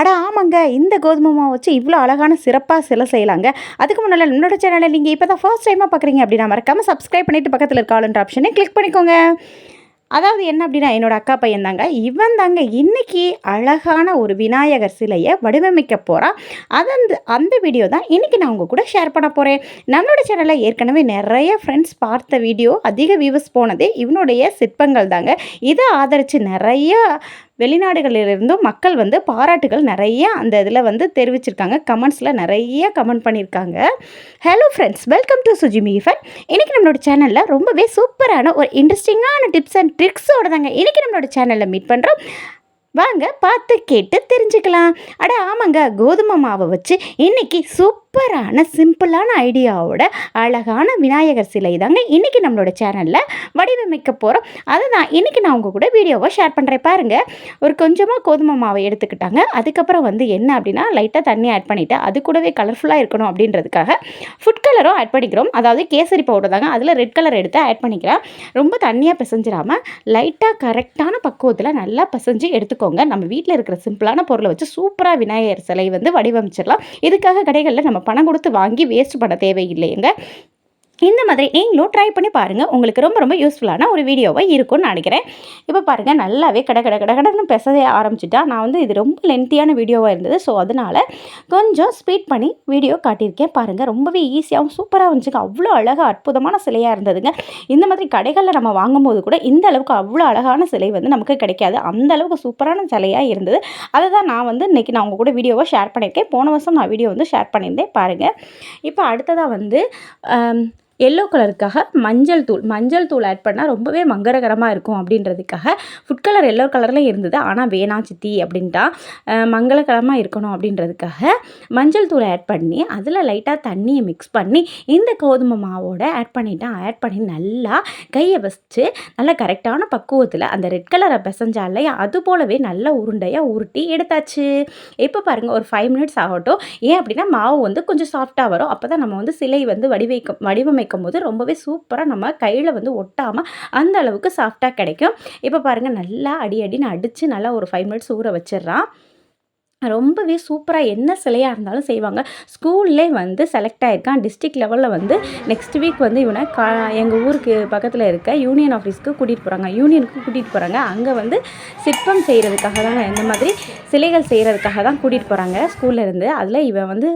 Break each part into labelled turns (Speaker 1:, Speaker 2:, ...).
Speaker 1: அட ஆமாங்க. இந்த கோதுமை மாவு வச்சு இவ்வளோ அழகான சிறப்பாக சில செய்யலாங்க. அதுக்கு முன்னால் நம்மளோட சேனலை நீங்கள் இப்போ தான் ஃபர்ஸ்ட் டைமாக பார்க்குறீங்க அப்படின்னா மறக்காமல் சப்ஸ்கிரைப் பண்ணிவிட்டு பக்கத்தில் இருக்க ஆளுன்ற ஆப்ஷனை கிளிக் பண்ணிக்கோங்க. அதாவது என்ன அப்படின்னா என்னோட அக்கா பையன் தாங்க. இவன் தாங்க இன்னைக்கு அழகான ஒரு விநாயகர் சிலையை வடிவமைக்க போகிறான் அந்த அந்த வீடியோ தான் இன்றைக்கி நான் உங்கள் கூட ஷேர் பண்ண போகிறேன் நம்மளோட சேனலில் ஏற்கனவே நிறைய ஃப்ரெண்ட்ஸ் பார்த்த வீடியோ அதிக வியூவர்ஸ் போனதே இவனுடைய சிற்பங்கள் தாங்க. இதை ஆதரித்து நிறைய வெளிநாடுகளிலிருந்தும் மக்கள் வந்து பாராட்டுகள் நிறைய அந்த இதில் வந்து தெரிவிச்சிருக்காங்க. கமெண்ட்ஸில் நிறைய கமெண்ட் பண்ணியிருக்காங்க. ஹலோ ஃப்ரெண்ட்ஸ் வெல்கம் டு சுஜிமி ஃபன் இன்றைக்கி நம்மளோட சேனலில் ரொம்பவே சூப்பரான ஒரு இன்ட்ரெஸ்டிங்கான டிப்ஸ் அண்ட் ட்ரிக்ஸோட தாங்க இன்றைக்கி நம்மளோட சேனலில் மீட் பண்ணுறோம் வாங்க பார்த்து கேட்டு தெரிஞ்சுக்கலாம். அட ஆமாங்க கோதுமை மாவை வச்சு இன்னைக்கு சூப்பரான சிம்பிளான ஐடியாவோட அழகான விநாயகர் சிலை தாங்க இன்றைக்கி நம்மளோட சேனலில் வடிவமைக்க போகிறோம் அதை நான் இன்றைக்கி நான் உங்கள் கூட வீடியோவை ஷேர் பண்ணுறேன் பாருங்கள் ஒரு கொஞ்சமாக கோதுமை மாவை எடுத்துக்கிட்டாங்க. அதுக்கப்புறம் வந்து என்ன அப்படின்னா லைட்டாக தண்ணி ஆட் பண்ணிவிட்டு அது கூடவே கலர்ஃபுல்லாக இருக்கணும் அப்படின்றதுக்காக ஃபுட் கலரும் ஆட் பண்ணிக்கிறோம். அதாவது கேசரி பவுடர் தாங்க. அதில் ரெட் கலர் எடுத்து ஆட் பண்ணிக்கிறேன். ரொம்ப தண்ணியாக பிசைஞ்சிடாமல் லைட்டாக கரெக்டான பக்குவத்தில் நல்லா பிசைஞ்சு எடுத்துக்கோங்க. நம்ம வீட்டில் இருக்கிற சிம்பிளான பொருளை வச்சு சூப்பராக விநாயகர் சிலை வந்து வடிவமைச்சிடலாம். இதுக்காக கடைகளில் நம்ம பணம் கொடுத்து வாங்கி வேஸ்ட் பண்ண தேவையில்லைங்க. இந்த மாதிரி நீங்களும் ட்ரை பண்ணி பாருங்கள் உங்களுக்கு ரொம்ப ரொம்ப யூஸ்ஃபுல்லான ஒரு வீடியோவாக இருக்கும்னு நினைக்கிறேன். இப்போ பாருங்கள் நல்லாவே கட கட கட கடன்னு பேசவே ஆரம்பிச்சுட்டா. நான் வந்து இது ரொம்ப லென்த்தியான வீடியோவாக இருந்தது. ஸோ அதனால் கொஞ்சம் ஸ்பீட் பண்ணி வீடியோ காட்டியிருக்கேன். பாருங்கள் ரொம்பவே ஈஸியாகவும் சூப்பராக இருந்துச்சுங்க அவ்வளோ அழகாக அற்புதமான சிலையாக இருந்ததுங்க. இந்த மாதிரி கடைகளில் நம்ம வாங்கும்போது கூட இந்த அளவுக்கு அவ்வளோ அழகான சிலை வந்து நமக்கு கிடைக்காது. அந்த அளவுக்கு சூப்பரான சிலையாக இருந்தது. அதை தான் நான் வந்து இன்றைக்கி நான் உங்கள் கூட வீடியோவை ஷேர் பண்ணியிருக்கேன். போன வருஷம் நான் வீடியோ வந்து ஷேர் பண்ணியிருந்தேன். பாருங்கள் இப்போ அடுத்ததாக வந்து எல்லோ கலருக்காக மஞ்சள் தூள் மஞ்சள் தூள் ஆட் பண்ணால் ரொம்பவே மங்களகரமாக இருக்கும் அப்படின்றதுக்காக ஃபுட் கலர் எல்லோ கலரில் இருந்தது. ஆனால் வேணாம் சித்தி அப்படின்ட்டா மங்களகரமாக இருக்கணும் அப்படின்றதுக்காக மஞ்சள் தூளை ஆட் பண்ணி அதில் லைட்டாக தண்ணியை மிக்ஸ் பண்ணி இந்த கோதுமை மாவோட ஆட் பண்ணிட்டேன் ஆட் பண்ணி நல்லா கையை வச்சு நல்லா கரெக்டான பக்குவத்தில் அந்த ரெட் கலரை பிசைஞ்சாலே அது போலவே நல்லா உருண்டையாக உருட்டி எடுத்தாச்சு. இப்போ பாருங்கள் ஒரு ஃபைவ் மினிட்ஸ் ஆகட்டும். ஏன் அப்படின்னா மாவு வந்து கொஞ்சம் சாஃப்டாக வரும். அப்போ தான் நம்ம வந்து சிலை வந்து வடிவைக்க இருக்கும் போது ரொம்பவே சூப்பராக நம்ம கையில் வந்து ஒட்டாமல் அந்த அளவுக்கு சாஃப்டாக கிடைக்கும். இப்போ பாருங்கள் நல்லா அடி அடின்னு அடித்து நல்லா ஒரு ஃபைவ் மினிட்ஸ் ஊற வச்சிடுறான். ரொம்பவே சூப்பராக என்ன சிலையாக இருந்தாலும் செய்வாங்க. ஸ்கூல்லே வந்து செலக்ட் ஆகிருக்கான் டிஸ்ட்ரிக் லெவலில் வந்து நெக்ஸ்ட் வீக் வந்து இவனை கா எங்கள் ஊருக்கு பக்கத்தில் இருக்க யூனியன் ஆஃபீஸ்க்கு கூட்டிகிட்டு போகிறாங்க யூனியனுக்கு கூட்டிகிட்டு போகிறாங்க அங்கே வந்து சிற்பம் செய்கிறதுக்காக தான் இந்த மாதிரி சிலைகள் செய்கிறதுக்காக தான் கூட்டிகிட்டு போகிறாங்க ஸ்கூல்லேருந்து அதில் இவன் வந்து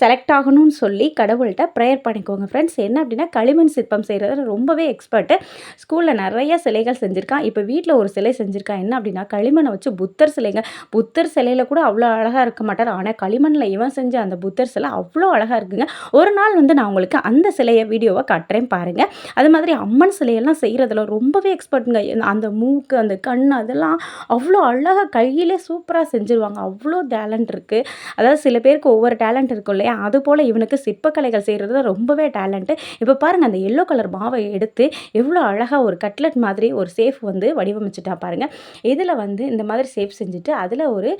Speaker 1: செலக்ட் ஆகணும்னு சொல்லி கடவுள்கிட்ட ப்ரேயர் பண்ணிக்கோங்க ஃப்ரெண்ட்ஸ் என்ன அப்படின்னா களிமண் சிற்பம் செய்கிறது ரொம்பவே எக்ஸ்பர்ட்டு ஸ்கூலில் நிறைய சிலைகள் செஞ்சுருக்கான். இப்போ வீட்டில் ஒரு சிலை செஞ்சுருக்கான். என்ன அப்படின்னா களிமண்ணை வச்சு புத்தர் சிலைங்க. புத்தர் சிலையில் கூட அவ்வளோ அழகாக இருக்க மாட்டார். ஆனால் களிமண்ணில் இவன் செஞ்ச அந்த புத்தர் சிலை அவ்வளோ அழகாக இருக்குங்க. ஒரு நாள் வந்து நான் உங்களுக்கு அந்த சிலையை வீடியோவை காட்டுறேன் பாருங்கள் அது மாதிரி அம்மன் சிலையெல்லாம் செய்கிறதுல ரொம்பவே எக்ஸ்பர்ட்டுங்க அந்த மூக்கு அந்த கண் அதெல்லாம் அவ்வளோ அழகாக கையிலே சூப்பராக செஞ்சுருவாங்க. அவ்வளோ டேலண்ட் இருக்குது அதாவது சில பேருக்கு ஒவ்வொரு டேலண்ட் இருக்கும் இல்லையா? அது போல் இவனுக்கு சிற்பக்கலைகள் செய்கிறது ரொம்பவே டேலண்ட்டு இப்போ பாருங்கள் அந்த எல்லோ கலர் மாவை எடுத்து எவ்வளோ அழகாக ஒரு கட்லெட் மாதிரி ஒரு சேஃப் வந்து வடிவமைச்சிட்டா பாருங்கள் இதில் வந்து இந்த மாதிரி சேஃப் செஞ்சுட்டு அதில் ஒரு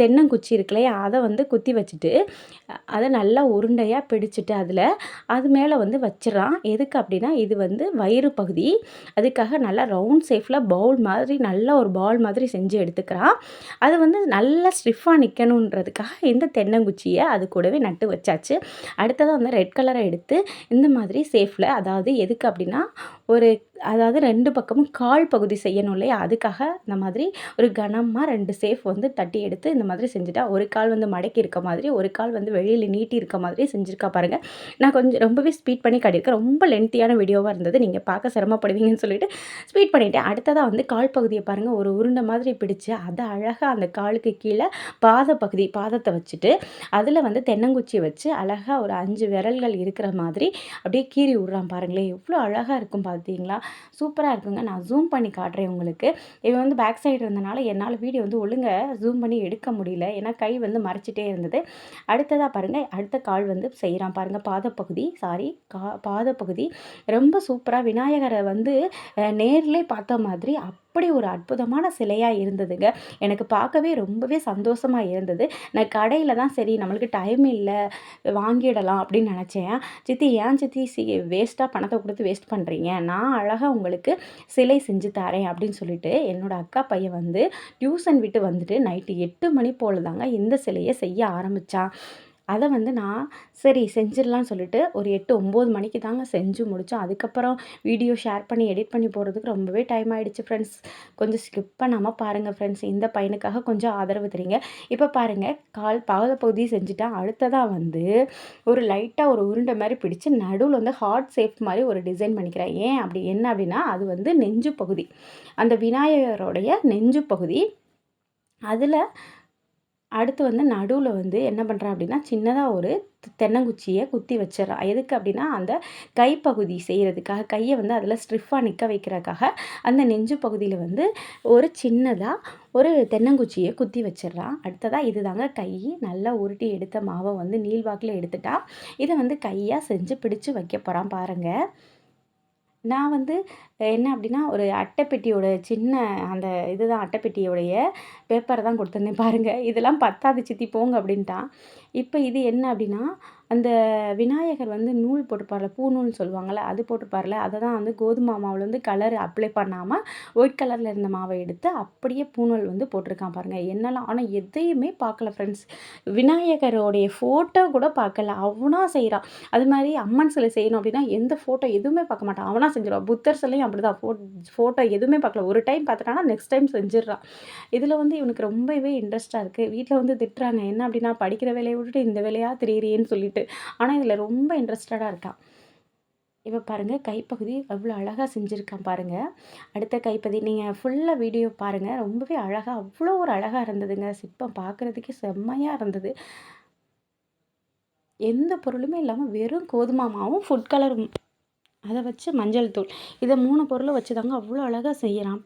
Speaker 1: தென் தென்னங்குச்சி இருக்குல்லையா அதை வந்து குத்தி வச்சுட்டு அதை நல்லா உருண்டையாக பிடிச்சிட்டு அதில் அது மேலே வந்து வச்சிடறான் எதுக்கு அப்படின்னா இது வந்து வயிறு பகுதி. அதுக்காக நல்லா ரவுண்ட் ஷேஃபில் பவுல் மாதிரி நல்ல ஒரு பால் மாதிரி செஞ்சு எடுத்துக்கிறான் அது வந்து நல்லா ஸ்டிஃபாக நிற்கணுன்றதுக்காக இந்த தென்னங்குச்சியை அது கூடவே நட்டு வச்சாச்சு. அடுத்ததாக வந்து ரெட் கலரை எடுத்து இந்த மாதிரி சேஃபில் அதாவது எதுக்கு அப்படின்னா ஒரு அதாவது ரெண்டு பக்கமும் கால் பகுதி செய்யணும் இல்லையா? அதுக்காக இந்த மாதிரி ஒரு கனமாக ரெண்டு சேஃப் வந்து தட்டி எடுத்து இந்த மாதிரி செஞ்சுட்டா ஒரு கால் வந்து மடக்கி இருக்க மாதிரி ஒரு கால் வந்து வெளியில் நீட்டி இருக்க மாதிரி செஞ்சுருக்கா பாருங்கள் நான் கொஞ்சம் ரொம்பவே ஸ்பீட் பண்ணி காட்டியிருக்கேன். ரொம்ப லென்த்தியான வீடியோவாக இருந்தது. நீங்கள் பார்க்க சிரமப்படுவீங்கன்னு சொல்லிட்டு ஸ்பீட் பண்ணிவிட்டேன் அடுத்ததாக வந்து கால் பகுதியை பாருங்கள் ஒரு உருண்டை மாதிரி பிடிச்சு அதை அழகாக அந்த காலுக்கு கீழே பாத பகுதி பாதத்தை வச்சுட்டு அதில் வந்து தென்னங்குச்சியை வச்சு அழகாக ஒரு அஞ்சு விரல்கள் இருக்கிற மாதிரி அப்படியே கீறி விட்றான் பாருங்களேன். எவ்வளோ அழகாக இருக்கும் பார்த்தீங்களா சூப்பராக இருக்குங்க. நான் ஜூம் பண்ணி காட்டுறேன் உங்களுக்கு. இவன் வந்து பேக் சைடு இருந்தனால என்னால் வீடியோ வந்து ஒழுங்காக ஜூம் பண்ணி எடுக்க முடியல. ஏன்னா கை வந்து மறைச்சிட்டே இருந்தது. அடுத்ததாக பாருங்கள் அடுத்த கால் வந்து செய்கிறான் பாருங்கள் பாதப்பகுதி சாரி கா பாதப்பகுதி. ரொம்ப சூப்பராக விநாயகரை வந்து அஹ், நேர்லே பார்த்த மாதிரி அப்படி ஒரு அற்புதமான சிலையாக இருந்ததுங்க. எனக்கு பார்க்கவே ரொம்பவே சந்தோஷமாக இருந்தது. நான் கடையில் தான் சரி நம்மளுக்கு டைம் இல்லை வாங்கிடலாம் அப்படின்னு நினச்சேன். சித்தி ஏன் சித்தி சி வேஸ்ட்டாக பணத்தை கொடுத்து வேஸ்ட் பண்ணுறீங்க நான் அழகாக உங்களுக்கு சிலை செஞ்சு தரேன் அப்படின்னு சொல்லிட்டு என்னோடய அக்கா பையன் வந்து டியூஷன் விட்டு வந்துட்டு நைட்டு எட்டு மணி போல் தாங்க இந்த சிலையை செய்ய ஆரம்பித்தான் அதை வந்து நான் சரி செஞ்சிடலான்னு சொல்லிட்டு ஒரு எட்டு ஒம்பது மணிக்கு தாங்க செஞ்சு முடித்தோம் அதுக்கப்புறம் வீடியோ ஷேர் பண்ணி எடிட் பண்ணி போடுறதுக்கு ரொம்பவே டைம் ஆகிடுச்சு ஃப்ரெண்ட்ஸ் கொஞ்சம் ஸ்கிப் பண்ணாமல் பாருங்கள் ஃப்ரெண்ட்ஸ் இந்த பையனுக்காக கொஞ்சம் ஆதரவு தரீங்க. இப்போ பாருங்கள் கால் பாத பகுதி செஞ்சுட்டேன். அடுத்ததாக வந்து ஒரு லைட்டாக ஒரு உருண்டை மாதிரி பிடிச்சி நடுவில் வந்து ஹார்ட் ஷேப் மாதிரி ஒரு டிசைன் பண்ணிக்கிறேன். ஏன் அப்படி என்ன அப்படின்னா அது வந்து நெஞ்சு பகுதி. அந்த விநாயகருடைய நெஞ்சு பகுதி. அதில் அடுத்து வந்து நடுவில் வந்து என்ன பண்ணுறேன் அப்படின்னா சின்னதாக ஒரு தென்னங்குச்சியை குத்தி வச்சிடறான். எதுக்கு அப்படின்னா அந்த கைப்பகுதி செய்கிறதுக்காக கையை வந்து அதில் ஸ்ட்ரிஃபாக நிற்க வைக்கிறதுக்காக அந்த நெஞ்சு பகுதியில் வந்து ஒரு சின்னதாக ஒரு தென்னங்குச்சியை குத்தி வச்சிடுறான். அடுத்ததாக இது தாங்க கை. நல்லா உருட்டி எடுத்த மாவை வந்து நீள்வாக்கில் எடுத்துட்டா இதை வந்து கையாக செஞ்சு பிடிச்சு வைக்க போகிறான் பாருங்கள் நான் வந்து என்ன அப்படின்னா ஒரு அட்டைப்பெட்டியோட சின்ன அந்த இதுதான் அட்டைப்பெட்டியோடைய பேப்பரை தான் கொடுத்துருந்தேன் பாருங்கள் இதெல்லாம் பத்தாது சித்தி போங்க அப்படின்ட்டான். இப்போ இது என்ன அப்படின்னா அந்த விநாயகர் வந்து நூல் போட்டுப்பார்ல பூ நூல்னு சொல்லுவாங்கள்ல அது போட்டுப்பார்ல அதை தான் வந்து கோதுமை மாவில் வந்து கலர் அப்ளை பண்ணாமல் ஒயிட் கலரில் இருந்த மாவை எடுத்து அப்படியே பூநூல் வந்து போட்டிருக்கான் பாருங்கள் என்னெல்லாம் ஆனால் எதையுமே பார்க்கல ஃப்ரெண்ட்ஸ் விநாயகரோடைய ஃபோட்டோ கூட பார்க்கல. அவனாக செய்கிறான் அது மாதிரி அம்மன் சிலை செய்யணும் அப்படின்னா எந்த ஃபோட்டோ எதுவுமே பார்க்க மாட்டான். அவனாக செஞ்சிடுவான் புத்தர் சிலையும் அப்படி தான் ஃபோ ஃபோட்டோ எதுவுமே பார்க்கல. ஒரு டைம் பார்த்துட்டானா நெக்ஸ்ட் டைம் செஞ்சிடறான். இதில் வந்து இவனுக்கு ரொம்பவே இன்ட்ரெஸ்ட்டாக இருக்குது வீட்டில் வந்து திட்டுறாங்க. என்ன அப்படின்னா படிக்கிற வேலையை விட்டுட்டு இந்த வேலையாக திரியிறேன்னு சொல்லிட்டு. ஆனால் இதில் ரொம்ப இன்ட்ரெஸ்டடாக இருக்கான். இப்போ பாருங்கள் கைப்பகுதி அவ்வளோ அழகாக செஞ்சுருக்கான் பாருங்கள் அடுத்த கைப்பகுதி நீங்கள் ஃபுல்லாக வீடியோ பாருங்கள் ரொம்பவே அழகாக அவ்வளோ ஒரு அழகாக இருந்ததுங்க. சிற்பம் பார்க்குறதுக்கே செம்மையாக இருந்தது. எந்த பொருளுமே இல்லாமல் வெறும் கோதுமாவும் ஃபுட் கலரும் அதை வச்சு மஞ்சள் தூள் இதை மூணு பொருளை வச்சு தாங்க அவ்வளோ அழகாக செய்கிறான்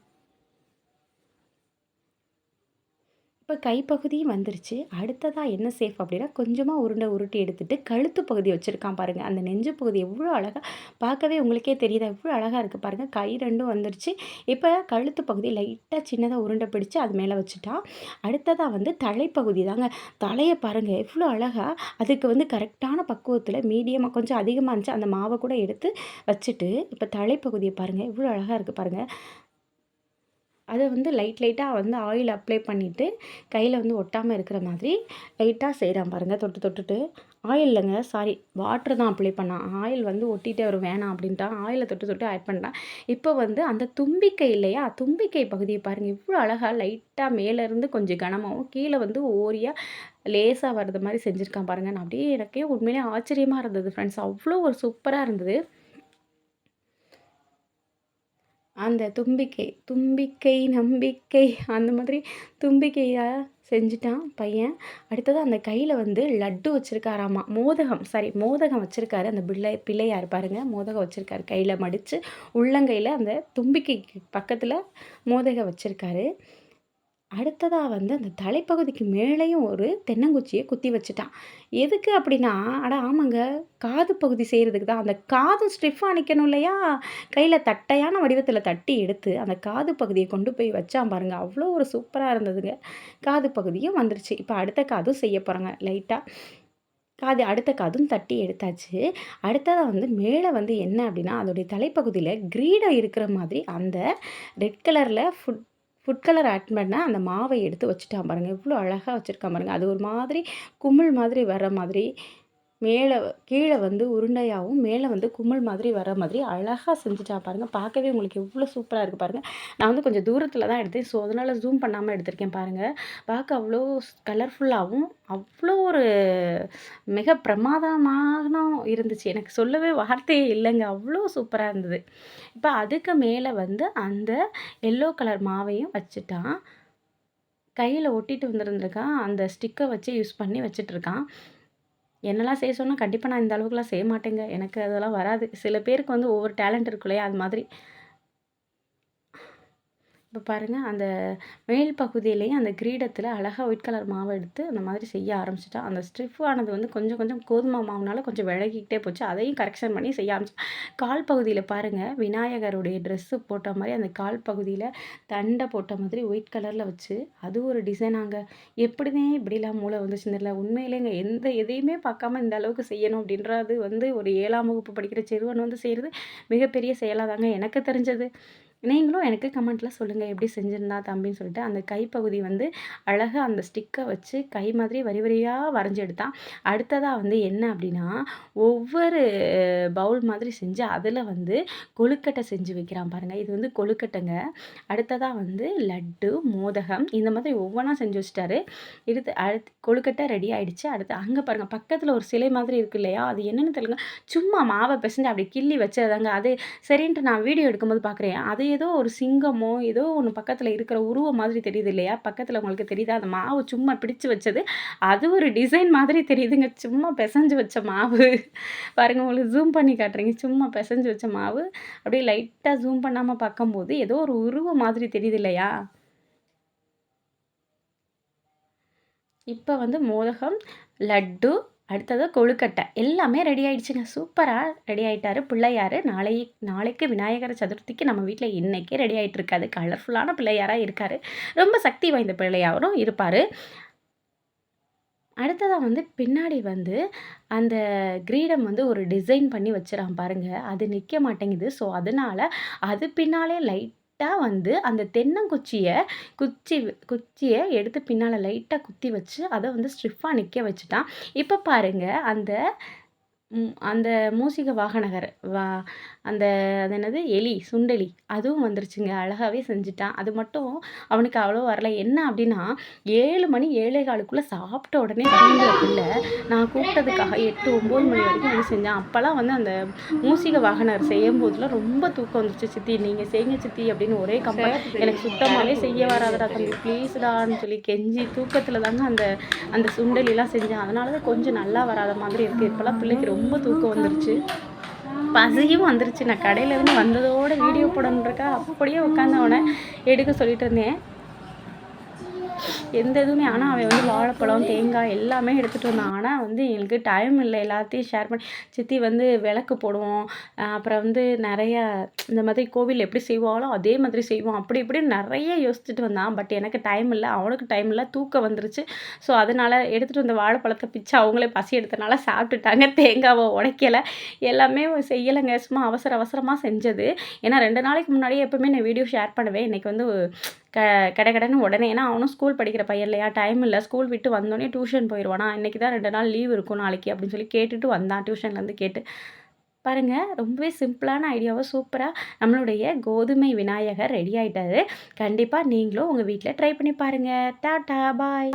Speaker 1: இப்போ கைப்பகுதியும் வந்துருச்சு. அடுத்ததாக என்ன சேஃப் அப்படின்னா கொஞ்சமாக உருண்டை உருட்டி எடுத்துகிட்டு கழுத்து பகுதி வச்சுருக்கான் பாருங்கள் அந்த நெஞ்சு பகுதி எவ்வளோ அழகாக பார்க்கவே உங்களுக்கே தெரியுதா? எவ்வளோ அழகாக இருக்குது பாருங்கள் கை ரெண்டும் வந்துருச்சு. இப்போ கழுத்து பகுதி லைட்டாக சின்னதாக உருண்டை பிடிச்சி அது மேலே வச்சுட்டா அடுத்ததாக வந்து தலைப்பகுதி தாங்க. தலையை பாருங்கள் எவ்வளோ அழகாக அதுக்கு வந்து கரெக்டான பக்குவத்தில் மீடியமாக கொஞ்சம் அதிகமாக இருந்துச்சு. அந்த மாவை கூட எடுத்து வச்சுட்டு இப்போ தலைப்பகுதியை பாருங்கள் எவ்வளோ அழகாக இருக்குது பாருங்கள் அதை வந்து லைட் லைட்டாக வந்து ஆயில் அப்ளை பண்ணிவிட்டு கையில் வந்து ஒட்டாமல் இருக்கிற மாதிரி லைட்டாக செய்கிறான் பாருங்கள் தொட்டு தொட்டுட்டு. ஆயில் இல்லைங்க சாரி வாட்ரு தான் அப்ளை பண்ணான் ஆயில் வந்து ஒட்டிகிட்டே வரும் வேணாம் அப்படின்ட்டா. ஆயிலை தொட்டு தொட்டு ஆட் பண்ணிட்டான் இப்போ வந்து அந்த தும்பிக்கை இல்லையா? தும்பிக்கை பகுதியை பாருங்கள் இவ்வளோ அழகாக லைட்டாக மேலேருந்து கொஞ்சம் கனமாகவும் கீழே வந்து ஓரியாக லேசாக வர்றது மாதிரி செஞ்சுருக்கான் பாருங்கள் நான் அப்படியே எனக்கே உண்மையிலே ஆச்சரியமாக இருந்தது ஃப்ரெண்ட்ஸ் அவ்வளோ ஒரு சூப்பராக இருந்தது. அந்த தும்பிக்கை தும்பிக்கை நம்பிக்கை அந்த மாதிரி தும்பிக்கையாக செஞ்சுட்டான் பையன். அடுத்தது அந்த கையில் வந்து லட்டு வச்சுருக்காராமா மோதகம் சாரி மோதகம் வச்சுருக்காரு. அந்த பிள்ளை பிள்ளையார் பாருங்கள் மோதகம் வச்சுருக்காரு. கையில் மடித்து உள்ளங்கையில் அந்த தும்பிக்கைக்கு பக்கத்தில் மோதகம் வச்சுருக்காரு. அடுத்ததாக வந்து அந்த தலைப்பகுதிக்கு மேலேயும் ஒரு தென்னங்குச்சியை குத்தி வச்சுட்டான். எதுக்கு அப்படின்னா அட ஆமாங்க காது பகுதி செய்கிறதுக்கு தான். அந்த காது ஸ்ட்ரிஃபாக நிற்கணும் இல்லையா? கையில் தட்டையான வடிவத்தில் தட்டி எடுத்து அந்த காது பகுதியை கொண்டு போய் வச்சான் பாருங்கள் அவ்வளோ ஒரு சூப்பராக இருந்ததுங்க. காது பகுதியும் வந்துருச்சு. இப்போ அடுத்த காதும் செய்ய போகிறாங்க லைட்டாக காது அடுத்த காதும் தட்டி எடுத்தாச்சு. அடுத்ததாக வந்து மேலே வந்து என்ன அப்படின்னா அதோடைய தலைப்பகுதியில் கிரீடம் இருக்கிற மாதிரி அந்த ரெட் கலரில் ஃபுட் ஃபுட் கலர் ஆட் பண்ணால் அந்த மாவை எடுத்து வச்சுட்டான் பாருங்கள் எவ்வளோ அழகாக வச்சுருக்கான் பாருங்கள் அது ஒரு மாதிரி குமிழ் மாதிரி வர மாதிரி மேலே கீழே வந்து உருண்டையாகவும் மேலே வந்து கும்மல் மாதிரி வர மாதிரி அழகாக செஞ்சுட்டா பாருங்கள் பார்க்கவே உங்களுக்கு எவ்வளோ சூப்பராக இருக்குது பாருங்கள் நான் வந்து கொஞ்சம் தூரத்தில் தான் எடுத்தேன். ஸோ அதனால் ஜூம் பண்ணாமல் எடுத்திருக்கேன் பாருங்கள் பார்க்க அவ்வளோ கலர்ஃபுல்லாகவும் அவ்வளோ ஒரு மிக பிரமாதமான இருந்துச்சு. எனக்கு சொல்லவே வார்த்தையே இல்லைங்க. அவ்வளோ சூப்பராக இருந்தது. இப்போ அதுக்கு மேலே வந்து அந்த எல்லோ கலர் மாவையும் வச்சுட்டான். கையில் ஒட்டிட்டு வந்துருந்துருக்கான். அந்த ஸ்டிக்கை வச்சு யூஸ் பண்ணி வச்சிட்ருக்கான் என்னெல்லாம் செய்ய சொன்னால் கண்டிப்பாக நான் இந்த அளவுக்குலாம் செய்ய மாட்டேங்க. எனக்கு அதெல்லாம் வராது. சில பேருக்கு வந்து ஒவ்வொரு டேலண்ட் இருக்கு இல்லையா? அது மாதிரி
Speaker 2: இப்போ பாருங்கள் அந்த மேல் பகுதியிலையும் அந்த கிரீடத்தில் அழகாக ஒயிட் கலர் மாவை எடுத்து அந்த மாதிரி செய்ய ஆரம்பிச்சிட்டா. அந்த ஸ்ட்ரிஃப் ஆனது வந்து கொஞ்சம் கொஞ்சம் கோதுமை மாவுனால கொஞ்சம் விலகிக்கிட்டே போச்சு. அதையும் கரெக்ஷன் பண்ணி செய்ய ஆரம்பிச்சு கால் பகுதியில் பாருங்கள் விநாயகருடைய ட்ரெஸ்ஸு போட்ட மாதிரி அந்த கால் பகுதியில் தண்டை போட்ட மாதிரி ஒயிட் கலரில் வச்சு அது ஒரு டிசைனாங்க எப்படிதான் இப்படிலாம் மூளை வந்துச்சுன்னு தெரியல. உண்மையிலேங்க எந்த எதையுமே பார்க்காம இந்த அளவுக்கு செய்யணும் அப்படின்றது வந்து ஒரு ஏழாம் வகுப்பு படிக்கிற சிறுவன் வந்து செய்கிறது மிகப்பெரிய செயலாக தாங்க எனக்கு தெரிஞ்சது. நீங்களும் எனக்கு கமெண்ட்டில் சொல்லுங்கள் எப்படி செஞ்சுருந்தா தம்பின்னு சொல்லிட்டு அந்த கைப்பகுதி வந்து அழகாக அந்த ஸ்டிக்கை வச்சு கை மாதிரி வரி வரியாக வரைஞ்சி எடுத்தான். அடுத்ததாக வந்து என்ன அப்படின்னா ஒவ்வொரு பவுல் மாதிரி செஞ்சு அதில் வந்து கொழுக்கட்டை செஞ்சு வைக்கிறான் பாருங்கள் இது வந்து கொழுக்கட்டைங்க. அடுத்ததாக வந்து லட்டு மோதகம் இந்த மாதிரி ஒவ்வொன்றா செஞ்சு வச்சிட்டாரு. எடுத்து அடுத்து கொழுக்கட்டை ரெடி ஆகிடுச்சு அடுத்து அங்கே பாருங்கள் பக்கத்தில் ஒரு சிலை மாதிரி இருக்கு இல்லையா? அது என்னென்னு தெரியல. சும்மா மாவை பிசைஞ்சு அப்படி கிள்ளி வச்சதாங்க அது சரின்ட்டு நான் வீடியோ எடுக்கும்போது பார்க்குறேன் அது ஏதோ ஒரு சிங்கமோ ஏதோ ஒன்று பக்கத்தில் இருக்கிற உருவம் மாதிரி தெரியுது இல்லையா? பக்கத்தில் உங்களுக்கு தெரியுதா? அந்த மாவு சும்மா பிடிச்சு வச்சது. அது ஒரு டிசைன் மாதிரி தெரியுதுங்க. சும்மா பிசைஞ்சு வச்ச மாவு. பாருங்கள் உங்களுக்கு ஜூம் பண்ணி காட்டுறீங்க. சும்மா பிசைஞ்சு வச்ச மாவு. அப்படியே லைட்டாக ஜூம் பண்ணாமல் பார்க்கும்போது ஏதோ ஒரு உருவம் மாதிரி தெரியுது இல்லையா? இப்போ வந்து மோதகம் லட்டு அடுத்தது கொழுக்கட்டை. எல்லாமே ரெடி ஆகிடுச்சுங்க சூப்பராக ரெடி ஆகிட்டாரு பிள்ளையார். நாளை நாளைக்கு விநாயகர் சதுர்த்திக்கு நம்ம வீட்டில் இன்றைக்கே ரெடி ஆகிட்டு இருக்காது கலர்ஃபுல்லான பிள்ளையாராக இருக்கார். ரொம்ப சக்தி வாய்ந்த பிள்ளையாரும் இருப்பார். அடுத்ததாக வந்து பின்னாடி வந்து அந்த கிரீடம் வந்து ஒரு டிசைன் பண்ணி வச்சுறான் பாருங்கள் அது நிற்க மாட்டேங்குது. ஸோ அதனால் அது பின்னாலே லைட் லைட்டாக வந்து அந்த தென்னங்குச்சியை குச்சி குச்சியை எடுத்து பின்னால் லைட்டாக குத்தி வச்சு அதை வந்து ஸ்ட்ரிஃபாக நிற்க வச்சுட்டான். இப்போ பாருங்கள் அந்த அந்த மூசிக வாகனகர் வா அந்த அது என்னது? எலி சுண்டெலி. அதுவும் வந்துருச்சுங்க. அழகாகவே செஞ்சுட்டான். அது மட்டும் அவனுக்கு அவ்வளோ வரல. என்ன அப்படின்னா ஏழு மணி ஏழே காலுக்குள்ளே சாப்பிட்ட உடனே தூங்குற பிள்ளை நான் கூப்பிட்டதுக்காக எட்டு ஒம்பது மணி வரைக்கும் வந்து செஞ்சேன்? அப்போல்லாம் வந்து அந்த மூசிக வாகனர் செய்யும் போதுலாம் ரொம்ப தூக்கம் வந்துச்சு. சித்தி நீங்கள் செய்யுங்க சித்தி அப்படின்னு ஒரே கம்பெனி எனக்கு சுத்தமாகவே செய்ய வராதடா தம்பி ப்ளீஸ்டான்னு சொல்லி கெஞ்சி தூக்கத்தில் தாங்க அந்த அந்த சுண்டலிலாம் செஞ்சேன். அதனால தான் கொஞ்சம் நல்லா வராத மாதிரி இருக்குது இப்போல்லாம் பிள்ளைக்கு ரொம்ப தூக்கம் வந்துருச்சு. பசியும் வந்துருச்சு. நான் கடையிலேருந்து வந்ததோடு வீடியோ போடணுன்றக்கா அப்படியே உட்காந்து அவனை எடுக்க சொல்லிட்டு இருந்தேன். எந்த இதுவுமே. ஆனால் அவன் வந்து வாழைப்பழம் தேங்காய் எல்லாமே எடுத்துகிட்டு வந்தான். ஆனால் வந்து எங்களுக்கு டைம் இல்லை. எல்லாத்தையும் ஷேர் பண்ணி சித்தி வந்து விளக்கு போடுவோம். அப்புறம் வந்து நிறைய இந்த மாதிரி கோவில் எப்படி செய்வாங்களோ அதே மாதிரி செய்வோம். அப்படி இப்படி நிறைய யோசிச்சுட்டு வந்தான். பட் எனக்கு டைம் இல்லை. அவனுக்கு டைம் இல்லை. தூக்கம் வந்துருச்சு. ஸோ அதனால் எடுத்துகிட்டு வந்த வாழைப்பழத்தை பிச்சு அவங்களே பசி எடுத்தனால சாப்பிட்டுட்டாங்க. தேங்காவை உடைக்கலை. எல்லாமே செய்யலைங்க. சும்மா அவசர அவசரமாக செஞ்சது. ஏன்னா ரெண்டு நாளைக்கு முன்னாடியே எப்போவுமே நான் வீடியோ ஷேர் பண்ணுவேன். இன்றைக்கி வந்து க கடை உடனே ஏன்னா அவனும் ஸ்கூல் படிக்கிற பையன் இல்லையா? டைம் இல்லை. ஸ்கூல் விட்டு வந்தோடனே டியூஷன் போயிடுவானா இன்றைக்கி தான் ரெண்டு நாள் லீவ் இருக்கும் நாளைக்கு அப்படின்னு சொல்லி கேட்டுட்டு வந்தான். டியூஷன்லேருந்து கேட்டு. பாருங்கள் ரொம்பவே சிம்பிளான ஐடியாவை சூப்பராக நம்மளுடைய கோதுமை விநாயகர் ரெடி ஆகிட்டாரு கண்டிப்பாக நீங்களும் உங்கள் வீட்டில் ட்ரை பண்ணி பாருங்கள் டாட்டா பாய்